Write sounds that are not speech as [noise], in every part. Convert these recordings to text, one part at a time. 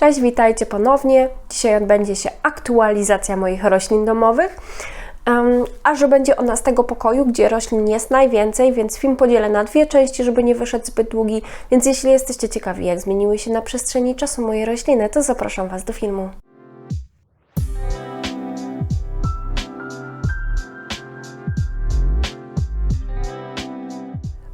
Cześć, witajcie ponownie. Dzisiaj odbędzie się aktualizacja moich roślin domowych. A że będzie ona z tego pokoju, gdzie roślin jest najwięcej, więc film podzielę na dwie części, żeby nie wyszedł zbyt długi. Więc jeśli jesteście ciekawi, jak zmieniły się na przestrzeni czasu moje rośliny, to zapraszam Was do filmu.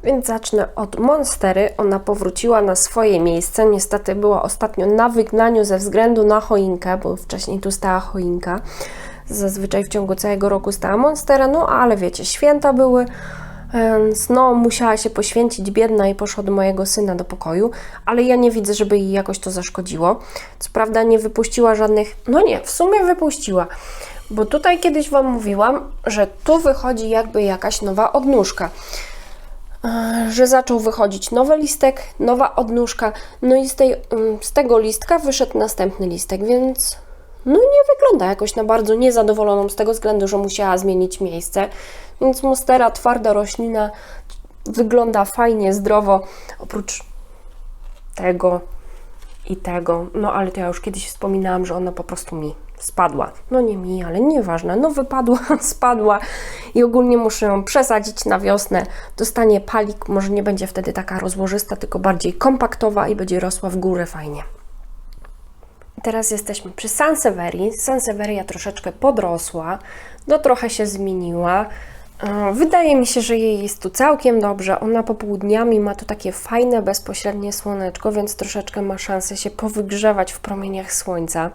Więc zacznę od Monstery. Ona powróciła na swoje miejsce. Niestety była ostatnio na wygnaniu ze względu na choinkę, bo wcześniej tu stała choinka. Zazwyczaj w ciągu całego roku stała Monstera, no ale wiecie, święta były, więc no musiała się poświęcić biedna i poszła do mojego syna do pokoju, ale ja nie widzę, żeby jej jakoś to zaszkodziło. Co prawda nie wypuściła żadnych, no nie, w sumie wypuściła, bo tutaj kiedyś Wam mówiłam, że tu wychodzi jakby jakaś nowa odnóżka że zaczął wychodzić nowy listek, nowa odnóżka, no i z, tej, z tego listka wyszedł następny listek, więc no nie wygląda jakoś na bardzo niezadowoloną z tego względu, że musiała zmienić miejsce, więc mustera, twarda roślina, wygląda fajnie, zdrowo, oprócz tego i tego, no ale to ja już kiedyś wspominałam, że ona po prostu mi spadła. No nie mi, ale nieważne. No wypadła, [laughs] spadła i ogólnie muszę ją przesadzić na wiosnę. Dostanie palik, może nie będzie wtedy taka rozłożysta, tylko bardziej kompaktowa i będzie rosła w górę fajnie. Teraz jesteśmy przy Sanseveri. Sanseveria troszeczkę podrosła, no trochę się zmieniła. E, wydaje mi się, że jej jest tu całkiem dobrze. Ona popołudniami ma tu takie fajne, bezpośrednie słoneczko, więc troszeczkę ma szansę się powygrzewać w promieniach słońca.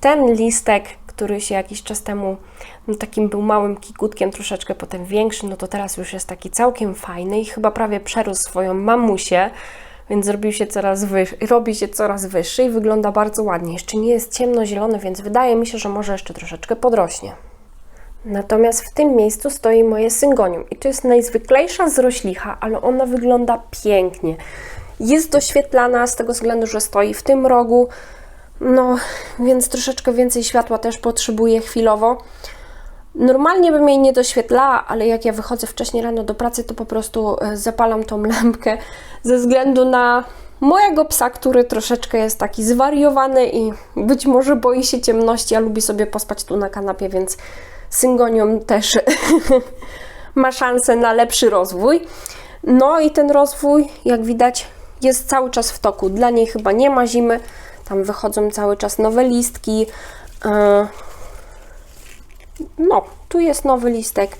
Ten listek, który się jakiś czas temu no, takim był małym kikutkiem, troszeczkę potem większy, no to teraz już jest taki całkiem fajny i chyba prawie przerósł swoją mamusię, więc zrobił się coraz wyższy, robi się coraz wyższy i wygląda bardzo ładnie. Jeszcze nie jest ciemnozielony, więc wydaje mi się, że może jeszcze troszeczkę podrośnie. Natomiast w tym miejscu stoi moje syngonium i to jest najzwyklejsza z roślicha, ale ona wygląda pięknie. Jest doświetlana z tego względu, że stoi w tym rogu, no, więc troszeczkę więcej światła też potrzebuję chwilowo. Normalnie bym jej nie doświetlała, ale jak ja wychodzę wcześniej rano do pracy, to po prostu e, zapalam tą lampkę ze względu na mojego psa, który troszeczkę jest taki zwariowany i być może boi się ciemności, a lubi sobie pospać tu na kanapie, więc syngonium też [laughs] ma szansę na lepszy rozwój. No i ten rozwój, jak widać, jest cały czas w toku. Dla niej chyba nie ma zimy. Tam wychodzą cały czas nowe listki. E, no, tu jest nowy listek.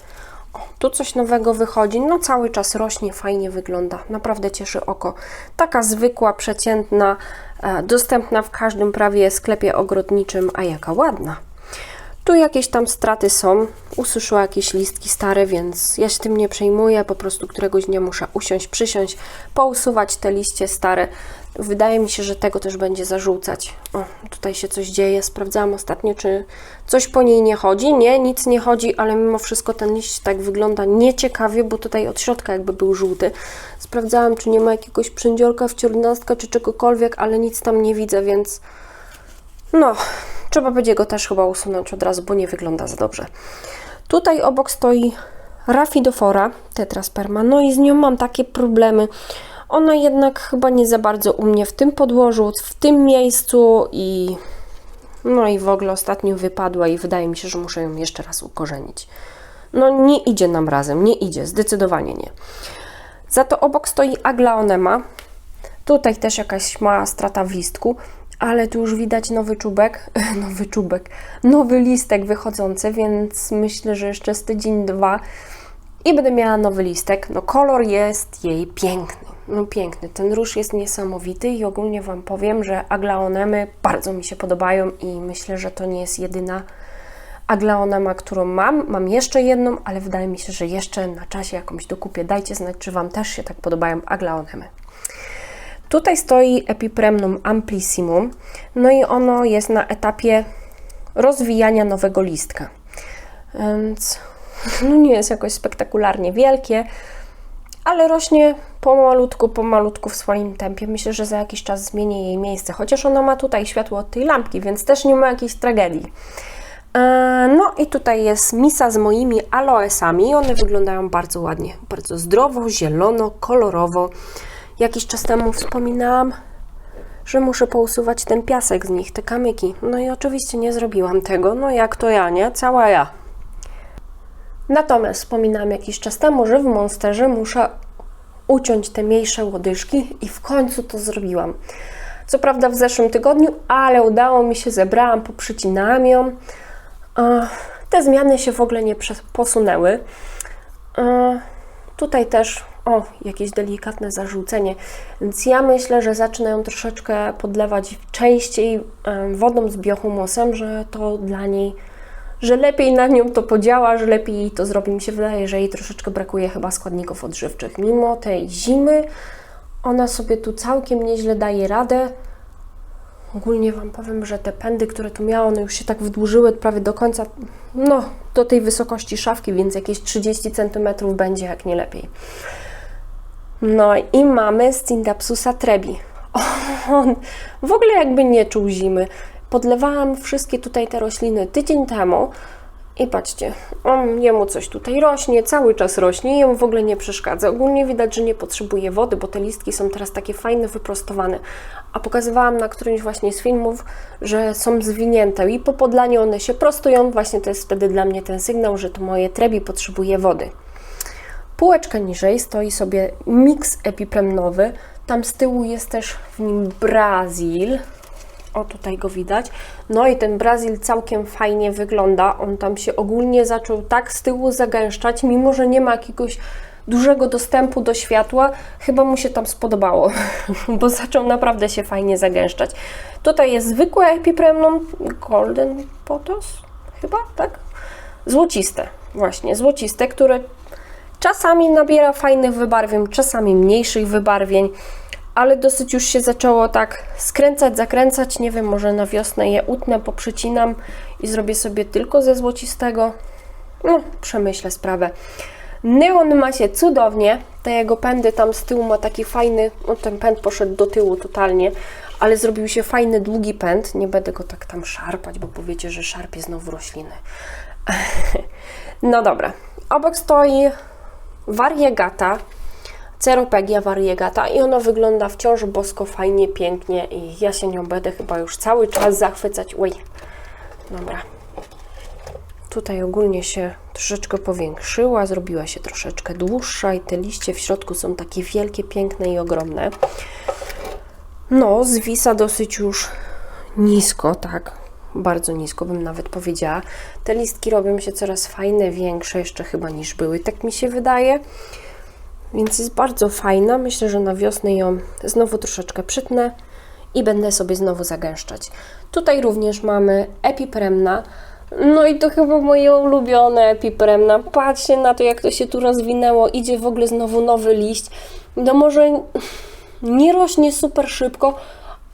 O, tu coś nowego wychodzi. No, cały czas rośnie, fajnie wygląda. Naprawdę cieszy oko. Taka zwykła, przeciętna, e, dostępna w każdym prawie sklepie ogrodniczym, a jaka ładna. Tu jakieś tam straty są. Ususzyła jakieś listki stare, więc ja się tym nie przejmuję. Po prostu któregoś dnia muszę usiąść, przysiąść, pousuwać te liście stare. Wydaje mi się, że tego też będzie zarzucać. O, tutaj się coś dzieje. Sprawdzałam ostatnio, czy coś po niej nie chodzi. Nie, nic nie chodzi, ale mimo wszystko ten liść tak wygląda nieciekawie, bo tutaj od środka jakby był żółty. Sprawdzałam, czy nie ma jakiegoś przędziorka, wciornastka, czy czegokolwiek, ale nic tam nie widzę, więc no, trzeba będzie go też chyba usunąć od razu, bo nie wygląda za dobrze. Tutaj obok stoi Rafidofora tetrasperma, no i z nią mam takie problemy. Ona jednak chyba nie za bardzo u mnie w tym podłożu, w tym miejscu i no i w ogóle ostatnio wypadła i wydaje mi się, że muszę ją jeszcze raz ukorzenić. No nie idzie nam razem, nie idzie, zdecydowanie nie. Za to obok stoi aglaonema. Tutaj też jakaś mała strata w listku, ale tu już widać nowy czubek, [laughs] nowy czubek, nowy listek wychodzący, więc myślę, że jeszcze z tydzień, dwa i będę miała nowy listek. No kolor jest jej piękny, no piękny. Ten róż jest niesamowity i ogólnie Wam powiem, że aglaonemy bardzo mi się podobają i myślę, że to nie jest jedyna aglaonema, którą mam. Mam jeszcze jedną, ale wydaje mi się, że jeszcze na czasie jakąś dokupię. Dajcie znać, czy Wam też się tak podobają aglaonemy. Tutaj stoi Epipremnum amplissimum, no i ono jest na etapie rozwijania nowego listka. Więc [laughs] no nie jest jakoś spektakularnie wielkie, ale rośnie pomalutku, pomalutku w swoim tempie. Myślę, że za jakiś czas zmienię jej miejsce, chociaż ona ma tutaj światło od tej lampki, więc też nie ma jakiejś tragedii. E, no i tutaj jest misa z moimi aloesami. One wyglądają bardzo ładnie, bardzo zdrowo, zielono, kolorowo. Jakiś czas temu wspominałam, że muszę pousuwać ten piasek z nich, te kamyki. No i oczywiście nie zrobiłam tego, no jak to ja, nie? Cała ja. Natomiast wspominałam jakiś czas temu, że w Monsterze muszę uciąć te mniejsze łodyżki i w końcu to zrobiłam. Co prawda w zeszłym tygodniu, ale udało mi się, zebrałam, poprzycinałam ją. Te zmiany się w ogóle nie posunęły. Tutaj też, o, jakieś delikatne zarzucenie, więc ja myślę, że zacznę ją troszeczkę podlewać częściej wodą z biohumusem, że to dla niej, że lepiej na nią to podziała, że lepiej to zrobi. Mi się wydaje, że jej troszeczkę brakuje chyba składników odżywczych. Mimo tej zimy, ona sobie tu całkiem nieźle daje radę. Ogólnie Wam powiem, że te pędy, które tu miała, one już się tak wydłużyły prawie do końca, no, do tej wysokości szafki, więc jakieś 30 cm będzie, jak nie lepiej. No i mamy Scindapsusa trebi. [laughs] On w ogóle jakby nie czuł zimy. Podlewałam wszystkie tutaj te rośliny tydzień temu i patrzcie, on, jemu coś tutaj rośnie, cały czas rośnie jemu w ogóle nie przeszkadza. Ogólnie widać, że nie potrzebuje wody, bo te listki są teraz takie fajne, wyprostowane. A pokazywałam na którymś właśnie z filmów, że są zwinięte i po podlaniu one się prostują. Właśnie to jest wtedy dla mnie ten sygnał, że to moje trebi potrzebuje wody. Półeczka niżej stoi sobie miks epipremnowy. Tam z tyłu jest też w nim Brazil. O, tutaj go widać. No i ten Brazil całkiem fajnie wygląda. On tam się ogólnie zaczął tak z tyłu zagęszczać, mimo że nie ma jakiegoś dużego dostępu do światła. Chyba mu się tam spodobało, [laughs] bo zaczął naprawdę się fajnie zagęszczać. Tutaj jest zwykłe epipremnum, Golden Potos, chyba, tak? Złociste, właśnie, złociste, które Czasami nabiera fajnych wybarwień, czasami mniejszych wybarwień, ale dosyć już się zaczęło tak skręcać, zakręcać. Nie wiem, może na wiosnę je utnę, poprzycinam i zrobię sobie tylko ze złocistego. No, przemyślę sprawę. Neon ma się cudownie. Te jego pędy tam z tyłu ma taki fajny, no ten pęd poszedł do tyłu totalnie, ale zrobił się fajny, długi pęd. Nie będę go tak tam szarpać, bo powiecie, że szarpie znowu rośliny. [laughs] No dobra. Obok stoi variegata, ceropegia variegata i ona wygląda wciąż bosko, fajnie, pięknie i ja się nią będę chyba już cały czas zachwycać. Oj, dobra. Tutaj ogólnie się troszeczkę powiększyła, zrobiła się troszeczkę dłuższa i te liście w środku są takie wielkie, piękne i ogromne. No, zwisa dosyć już nisko, tak, bardzo nisko bym nawet powiedziała. Te listki robią się coraz fajne, większe jeszcze chyba niż były, tak mi się wydaje. Więc jest bardzo fajna. Myślę, że na wiosnę ją znowu troszeczkę przytnę i będę sobie znowu zagęszczać. Tutaj również mamy epipremna. No i to chyba moje ulubione epipremna. Patrzcie na to, jak to się tu rozwinęło. Idzie w ogóle znowu nowy liść. No może nie rośnie super szybko,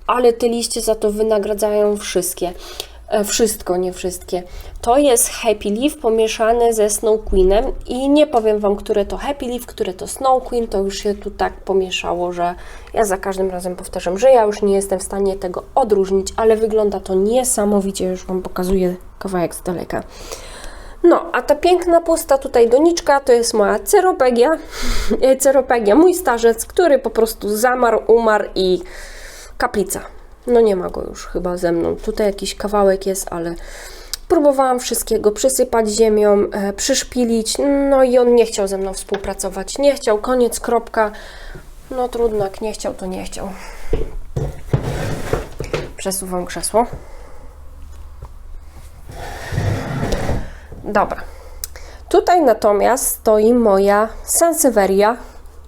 ale te liście za to wynagradzają wszystkie. E, Wszystko, nie wszystkie. To jest Happy Leaf pomieszane ze Snow Queenem i nie powiem Wam, które to Happy Leaf, które to Snow Queen, to już się tu tak pomieszało, że ja za każdym razem powtarzam, że ja już nie jestem w stanie tego odróżnić, ale wygląda to niesamowicie, już Wam pokazuję kawałek z daleka. No, a ta piękna pusta tutaj doniczka to jest moja ceropegia, [laughs] ceropegia, mój starzec, który po prostu zamarł, umarł i kaplica. No nie ma go już chyba ze mną. Tutaj jakiś kawałek jest, ale próbowałam wszystkiego przysypać ziemią, e, przyszpilić, no i on nie chciał ze mną współpracować. Nie chciał, koniec, kropka. No trudno, jak nie chciał, to nie chciał. Przesuwam krzesło. Dobra. Tutaj natomiast stoi moja Sansevieria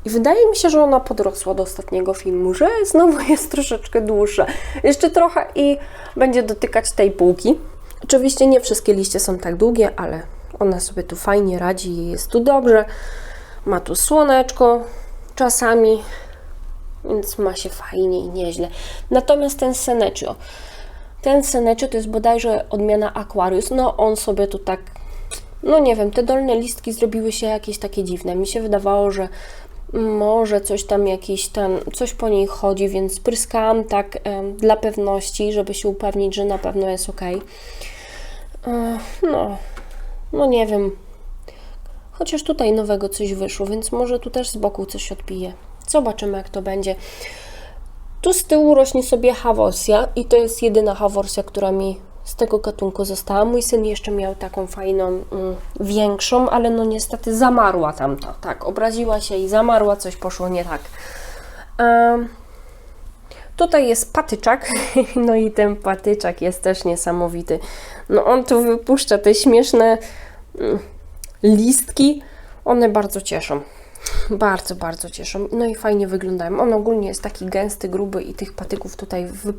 i wydaje mi się, że ona podrosła do ostatniego filmu, że znowu jest troszeczkę dłuższa. Jeszcze trochę i będzie dotykać tej półki. Oczywiście nie wszystkie liście są tak długie, ale ona sobie tu fajnie radzi jest tu dobrze. Ma tu słoneczko czasami, więc ma się fajnie i nieźle. Natomiast ten Senecio, ten Senecio to jest bodajże odmiana Aquarius. No on sobie tu tak, no nie wiem, te dolne listki zrobiły się jakieś takie dziwne. Mi się wydawało, że może coś tam jakiś ten, coś po niej chodzi, więc spryskałam tak dla pewności, żeby się upewnić, że na pewno jest ok. no, no nie wiem. Chociaż tutaj nowego coś wyszło, więc może tu też z boku coś odbije. Zobaczymy, jak to będzie. Tu z tyłu rośnie sobie haworsia i to jest jedyna haworsia, która mi z tego gatunku została. Mój syn jeszcze miał taką fajną, mm, większą, ale no niestety zamarła tamta. Tak, obraziła się i zamarła, coś poszło nie tak. Tutaj jest patyczak, [laughs] no i ten patyczak jest też niesamowity. No on tu wypuszcza te śmieszne mm, listki, one bardzo cieszą. Bardzo, bardzo cieszą. No i fajnie wyglądają. On ogólnie jest taki gęsty, gruby i tych patyków tutaj wy,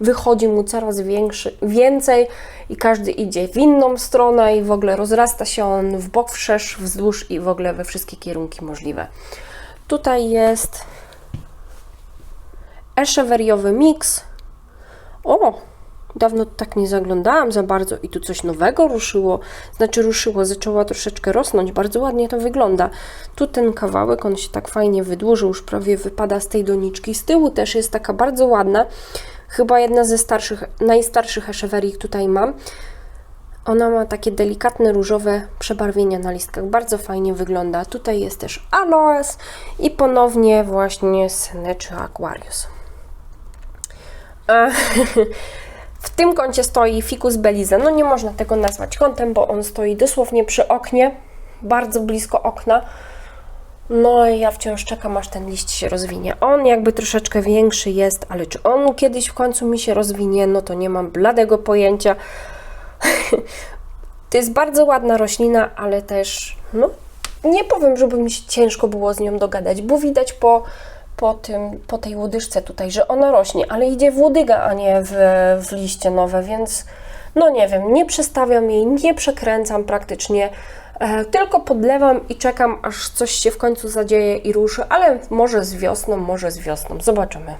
wychodzi mu coraz większy, więcej i każdy idzie w inną stronę i w ogóle rozrasta się on w bok, wszerz, wzdłuż i w ogóle we wszystkie kierunki możliwe. Tutaj jest eszeweriowy miks. O, dawno tak nie zaglądałam za bardzo i tu coś nowego ruszyło. Znaczy ruszyło, zaczęła troszeczkę rosnąć. Bardzo ładnie to wygląda. Tu ten kawałek, on się tak fajnie wydłużył, już prawie wypada z tej doniczki. Z tyłu też jest taka bardzo ładna. Chyba jedna ze starszych, najstarszych eszewerii tutaj mam. Ona ma takie delikatne różowe przebarwienia na listkach. Bardzo fajnie wygląda. Tutaj jest też aloes i ponownie właśnie Senecio Aquarius. [laughs] W tym kącie stoi Ficus belize. No nie można tego nazwać kątem, bo on stoi dosłownie przy oknie, bardzo blisko okna. No i ja wciąż czekam, aż ten liść się rozwinie. On jakby troszeczkę większy jest, ale czy on kiedyś w końcu mi się rozwinie, no to nie mam bladego pojęcia. [laughs] To jest bardzo ładna roślina, ale też, no, nie powiem, żeby mi się ciężko było z nią dogadać, bo widać po, po, tym, po tej łodyżce tutaj, że ona rośnie, ale idzie w łodyga, a nie w, w liście nowe, więc no nie wiem, nie przestawiam jej, nie przekręcam praktycznie, e, tylko podlewam i czekam, aż coś się w końcu zadzieje i ruszy, ale może z wiosną, może z wiosną, zobaczymy.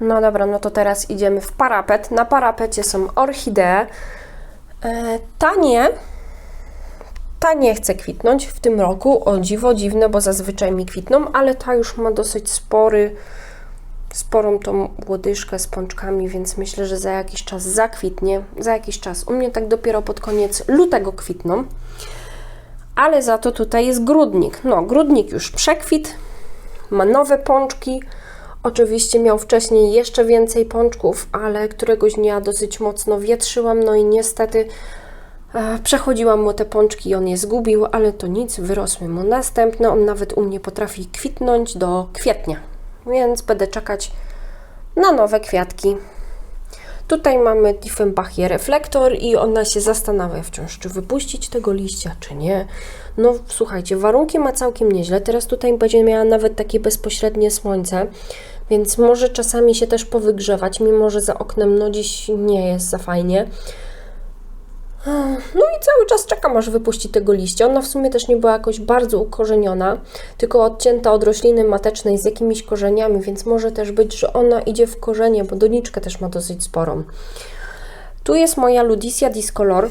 No dobra, no to teraz idziemy w parapet. Na parapecie są orchidee. E, ta nie, ta nie chce kwitnąć w tym roku. O dziwo dziwne, bo zazwyczaj mi kwitną, ale ta już ma dosyć spory, sporą tą łodyżkę z pączkami, więc myślę, że za jakiś czas zakwitnie. Za jakiś czas. U mnie tak dopiero pod koniec lutego kwitną. Ale za to tutaj jest grudnik. No, grudnik już przekwit, ma nowe pączki. Oczywiście miał wcześniej jeszcze więcej pączków, ale któregoś dnia dosyć mocno wietrzyłam, no i niestety przechodziłam mu te pączki on je zgubił, ale to nic, wyrosły mu następne. On nawet u mnie potrafi kwitnąć do kwietnia, więc będę czekać na nowe kwiatki. Tutaj mamy Dieffenbachie reflektor i ona się zastanawia wciąż, czy wypuścić tego liścia, czy nie. No słuchajcie, warunki ma całkiem nieźle. Teraz tutaj będzie miała nawet takie bezpośrednie słońce, więc może czasami się też powygrzewać, mimo że za oknem no dziś nie jest za fajnie. No i cały czas czekam, aż wypuści tego liścia. Ona w sumie też nie była jakoś bardzo ukorzeniona, tylko odcięta od rośliny matecznej z jakimiś korzeniami, więc może też być, że ona idzie w korzenie, bo doniczkę też ma dosyć sporą. Tu jest moja Ludicia Discolor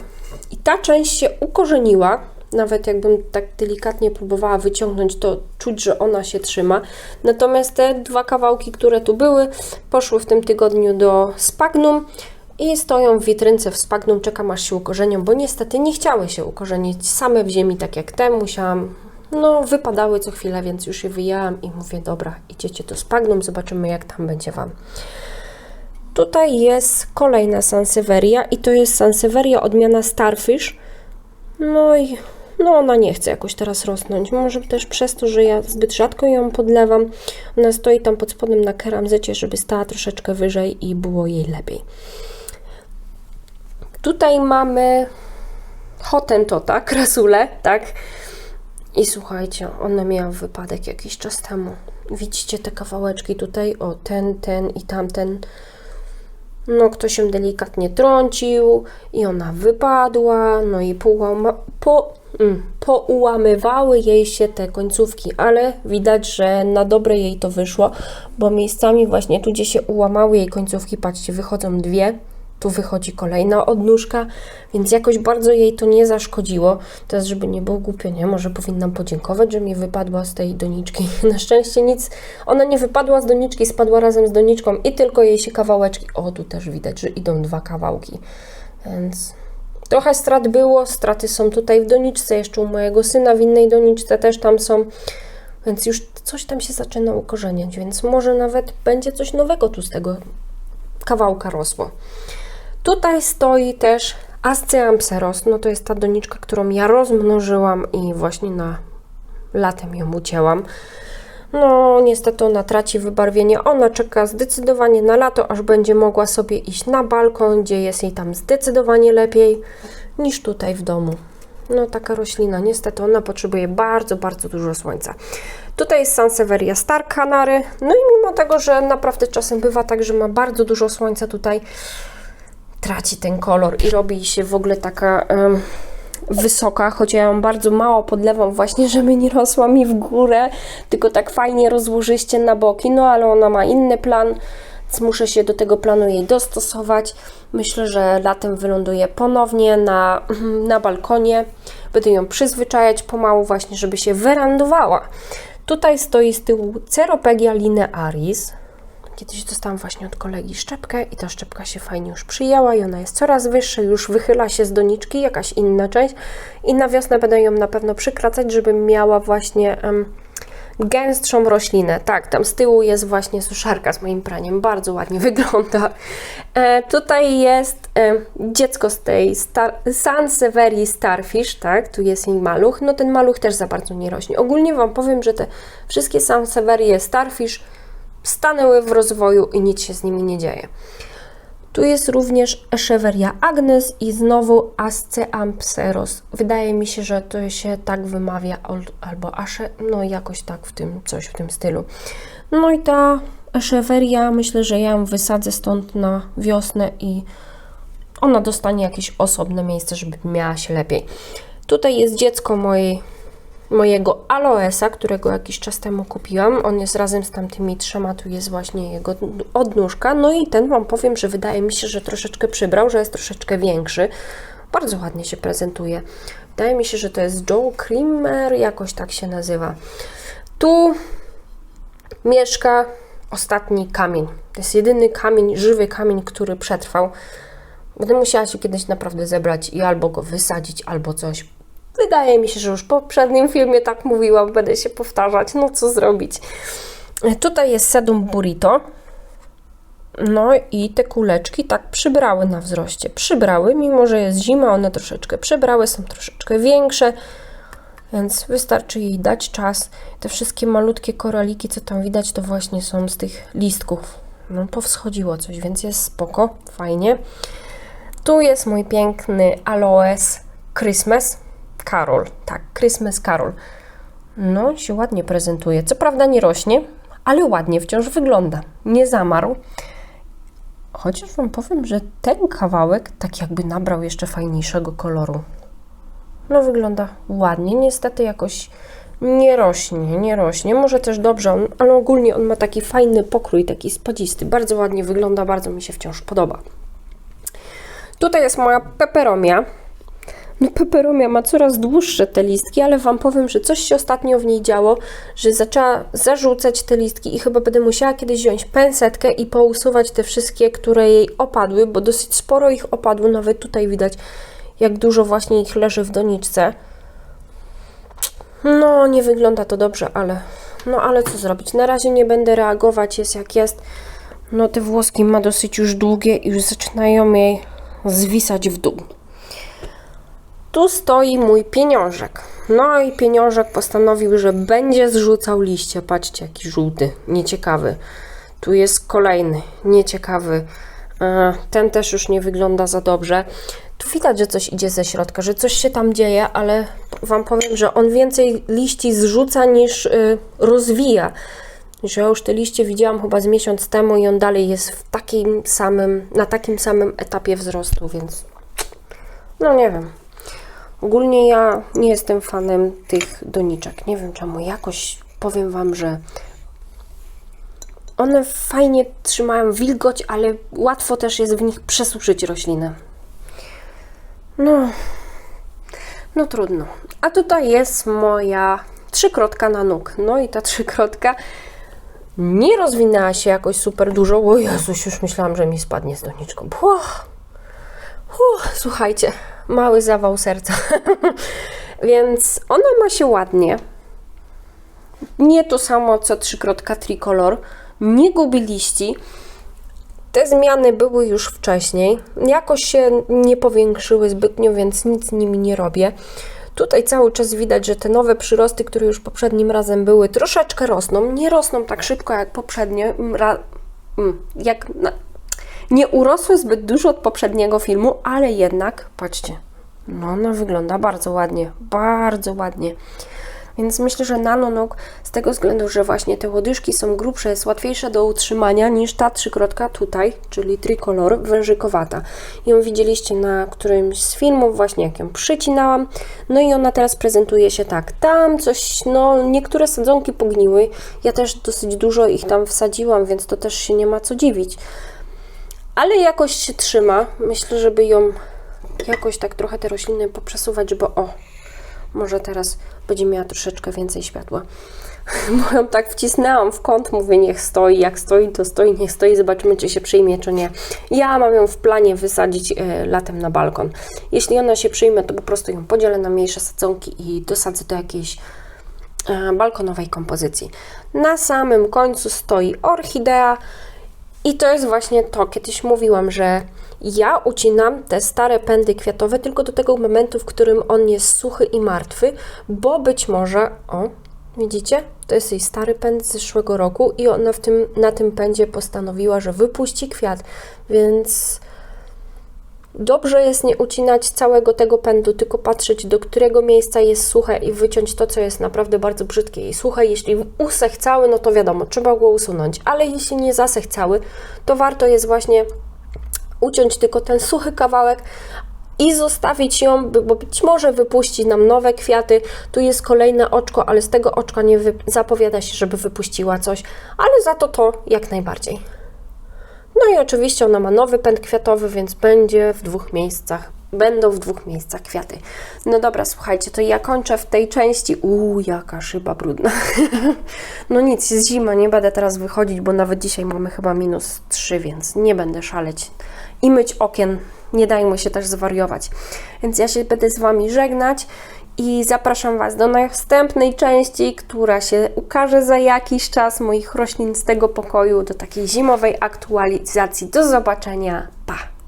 i ta część się ukorzeniła. Nawet jakbym tak delikatnie próbowała wyciągnąć, to czuć, że ona się trzyma. Natomiast te dwa kawałki, które tu były, poszły w tym tygodniu do Spagnum i stoją w witrynce w spagnum, czekam aż się ukorzenią, bo niestety nie chciały się ukorzenić same w ziemi, tak jak te, musiałam, no wypadały co chwilę, więc już je wyjęłam i mówię, dobra, idziecie do spagnum, zobaczymy jak tam będzie Wam. Tutaj jest kolejna Sansevieria i to jest Sansevieria odmiana Starfish, no i no ona nie chce jakoś teraz rosnąć. Może też przez to, że ja zbyt rzadko ją podlewam. Ona stoi tam pod spodem na keramzecie, żeby stała troszeczkę wyżej i było jej lepiej. Tutaj mamy Hotentota, krasulę, [laughs] tak? I słuchajcie, ona miała wypadek jakiś czas temu. Widzicie te kawałeczki tutaj? O, ten, ten i tamten. No, ktoś się delikatnie trącił i ona wypadła, no i połama, po, mm, poułamywały jej się te końcówki, ale widać, że na dobre jej to wyszło, bo miejscami właśnie tu, gdzie się ułamały jej końcówki, patrzcie, wychodzą dwie, tu wychodzi kolejna odnóżka, więc jakoś bardzo jej to nie zaszkodziło. Teraz, żeby nie było głupio, nie? Może powinnam podziękować, że mi wypadła z tej doniczki. [laughs] Na szczęście nic, ona nie wypadła z doniczki, spadła razem z doniczką i tylko jej się kawałeczki. O, tu też widać, że idą dwa kawałki, więc trochę strat było. Straty są tutaj w doniczce, jeszcze u mojego syna w innej doniczce też tam są. Więc już coś tam się zaczyna ukorzeniać, więc może nawet będzie coś nowego tu z tego kawałka rosło. Tutaj stoi też Asceampseros, no to jest ta doniczka, którą ja rozmnożyłam i właśnie na latem ją ucięłam. No, niestety ona traci wybarwienie. Ona czeka zdecydowanie na lato, aż będzie mogła sobie iść na balkon, gdzie jest jej tam zdecydowanie lepiej niż tutaj w domu. No, taka roślina, niestety ona potrzebuje bardzo, bardzo dużo słońca. Tutaj jest Sansevieria Star Canary. No i mimo tego, że naprawdę czasem bywa tak, że ma bardzo dużo słońca tutaj, traci ten kolor i robi się w ogóle taka em, wysoka, choć ja ją bardzo mało podlewam właśnie, [laughs] żeby nie rosła mi w górę, tylko tak fajnie rozłożyście na boki, no ale ona ma inny plan, więc muszę się do tego planu jej dostosować. Myślę, że latem wyląduje ponownie na, [clears throat] na balkonie. Będę ją przyzwyczajać pomału właśnie, żeby się wyrandowała. Tutaj stoi z tyłu Ceropegia linearis. Kiedyś dostałam właśnie od kolegi szczepkę i ta szczepka się fajnie już przyjęła i ona jest coraz wyższa, już wychyla się z doniczki, jakaś inna część i na wiosnę będę ją na pewno przykracać, żeby miała właśnie em, gęstszą roślinę. Tak, tam z tyłu jest właśnie suszarka z moim praniem, bardzo ładnie [laughs] wygląda. E, tutaj jest e, dziecko z tej star Sansevierii Starfish, tak, tu jest jej maluch, no ten maluch też za bardzo nie rośnie. Ogólnie Wam powiem, że te wszystkie Sansevierie Starfish stanęły w rozwoju i nic się z nimi nie dzieje. Tu jest również Echeveria agnes i znowu Asceampseros. Wydaje mi się, że to się tak wymawia albo Ashe, no jakoś tak w tym, coś w tym stylu. No i ta Echeveria, myślę, że ja ją wysadzę stąd na wiosnę i ona dostanie jakieś osobne miejsce, żeby miała się lepiej. Tutaj jest dziecko mojej mojego aloesa, którego jakiś czas temu kupiłam. On jest razem z tamtymi trzema, tu jest właśnie jego odnóżka. No i ten Wam powiem, że wydaje mi się, że troszeczkę przybrał, że jest troszeczkę większy. Bardzo ładnie się prezentuje. Wydaje mi się, że to jest Joe Creamer, jakoś tak się nazywa. Tu mieszka ostatni kamień. To jest jedyny kamień, żywy kamień, który przetrwał. Będę musiała się kiedyś naprawdę zebrać i albo go wysadzić, albo coś Wydaje mi się, że już w poprzednim filmie tak mówiłam, będę się powtarzać, no co zrobić. Tutaj jest sedum burrito. No i te kuleczki tak przybrały na wzroście. Przybrały, mimo że jest zima, one troszeczkę przybrały, są troszeczkę większe, więc wystarczy jej dać czas. Te wszystkie malutkie koraliki, co tam widać, to właśnie są z tych listków. No, powschodziło coś, więc jest spoko, fajnie. Tu jest mój piękny aloes Christmas. Carol, tak, Christmas Carol. No, się ładnie prezentuje. Co prawda nie rośnie, ale ładnie wciąż wygląda. Nie zamarł. Chociaż Wam powiem, że ten kawałek tak jakby nabrał jeszcze fajniejszego koloru. No, wygląda ładnie. Niestety jakoś nie rośnie, nie rośnie. Może też dobrze, on, ale ogólnie on ma taki fajny pokrój, taki spadzisty. Bardzo ładnie wygląda, bardzo mi się wciąż podoba. Tutaj jest moja peperomia. No peperomia ma coraz dłuższe te listki, ale Wam powiem, że coś się ostatnio w niej działo, że zaczęła zarzucać te listki i chyba będę musiała kiedyś wziąć pensetkę i pousuwać te wszystkie, które jej opadły, bo dosyć sporo ich opadło, nawet tutaj widać, jak dużo właśnie ich leży w doniczce. No, nie wygląda to dobrze, ale no ale co zrobić? Na razie nie będę reagować, jest jak jest. No te włoski ma dosyć już długie i już zaczynają jej zwisać w dół. Tu stoi mój pieniążek. No i pieniążek postanowił, że będzie zrzucał liście. Patrzcie, jaki żółty, nieciekawy. Tu jest kolejny, nieciekawy. E, ten też już nie wygląda za dobrze. Tu widać, że coś idzie ze środka, że coś się tam dzieje, ale Wam powiem, że on więcej liści zrzuca niż y, rozwija. Że ja już te liście widziałam chyba z miesiąc temu i on dalej jest w takim samym, na takim samym etapie wzrostu, więc no nie wiem. Ogólnie ja nie jestem fanem tych doniczek. Nie wiem czemu. Jakoś powiem Wam, że one fajnie trzymają wilgoć, ale łatwo też jest w nich przesuszyć roślinę. No, no trudno. A tutaj jest moja trzykrotka na nóg. No i ta trzykrotka nie rozwinęła się jakoś super dużo. O Jezus, już myślałam, że mi spadnie z doniczką. Uff, słuchajcie, mały zawał serca. [laughs] Więc ona ma się ładnie. Nie to samo co trzykrotka tricolor. Nie gubi liści. Te zmiany były już wcześniej. Jakoś się nie powiększyły zbytnio, więc nic nimi nie robię. Tutaj cały czas widać, że te nowe przyrosty, które już poprzednim razem były, troszeczkę rosną. Nie rosną tak szybko jak poprzednie. mm, jak nie urosły zbyt dużo od poprzedniego filmu, ale jednak, patrzcie, no ona wygląda bardzo ładnie, bardzo ładnie. Więc myślę, że nanonóg z tego względu, że właśnie te łodyżki są grubsze, jest łatwiejsza do utrzymania niż ta trzykrotka tutaj, czyli tricolor, wężykowata. Ją widzieliście na którymś z filmów, właśnie jak ją przycinałam. No i ona teraz prezentuje się tak. Tam coś, no niektóre sadzonki pogniły. Ja też dosyć dużo ich tam wsadziłam, więc to też się nie ma co dziwić. Ale jakoś się trzyma. Myślę, żeby ją jakoś tak trochę te rośliny poprzesuwać, żeby o, może teraz będzie miała troszeczkę więcej światła. [laughs] Bo ją tak wcisnęłam w kąt, mówię niech stoi, jak stoi to stoi, niech stoi, zobaczymy czy się przyjmie czy nie. Ja mam ją w planie wysadzić e, latem na balkon. Jeśli ona się przyjmie, to po prostu ją podzielę na mniejsze sadzonki i dosadzę do jakiejś e, balkonowej kompozycji. Na samym końcu stoi orchidea i to jest właśnie to. Kiedyś mówiłam, że ja ucinam te stare pędy kwiatowe tylko do tego momentu, w którym on jest suchy i martwy, bo być może, o, widzicie? To jest jej stary pęd z zeszłego roku i ona w tym, na tym pędzie postanowiła, że wypuści kwiat, więc Dobrze jest nie ucinać całego tego pędu, tylko patrzeć, do którego miejsca jest suche i wyciąć to, co jest naprawdę bardzo brzydkie i suche. Jeśli usech cały, no to wiadomo, trzeba go usunąć, ale jeśli nie zasech cały, to warto jest właśnie uciąć tylko ten suchy kawałek i zostawić ją, bo być może wypuści nam nowe kwiaty. Tu jest kolejne oczko, ale z tego oczka nie zapowiada się, żeby wypuściła coś, ale za to to jak najbardziej. No i oczywiście ona ma nowy pęd kwiatowy, więc będzie w dwóch miejscach. Będą w dwóch miejscach kwiaty. No dobra, słuchajcie, to ja kończę w tej części. Uuu, jaka szyba brudna. [laughs] no nic, jest zima, nie będę teraz wychodzić, bo nawet dzisiaj mamy chyba minus 3, więc nie będę szaleć i myć okien. Nie dajmy się też zwariować. Więc ja się będę z Wami żegnać i zapraszam Was do następnej części, która się ukaże za jakiś czas moich roślin z tego pokoju, do takiej zimowej aktualizacji. Do zobaczenia. Pa!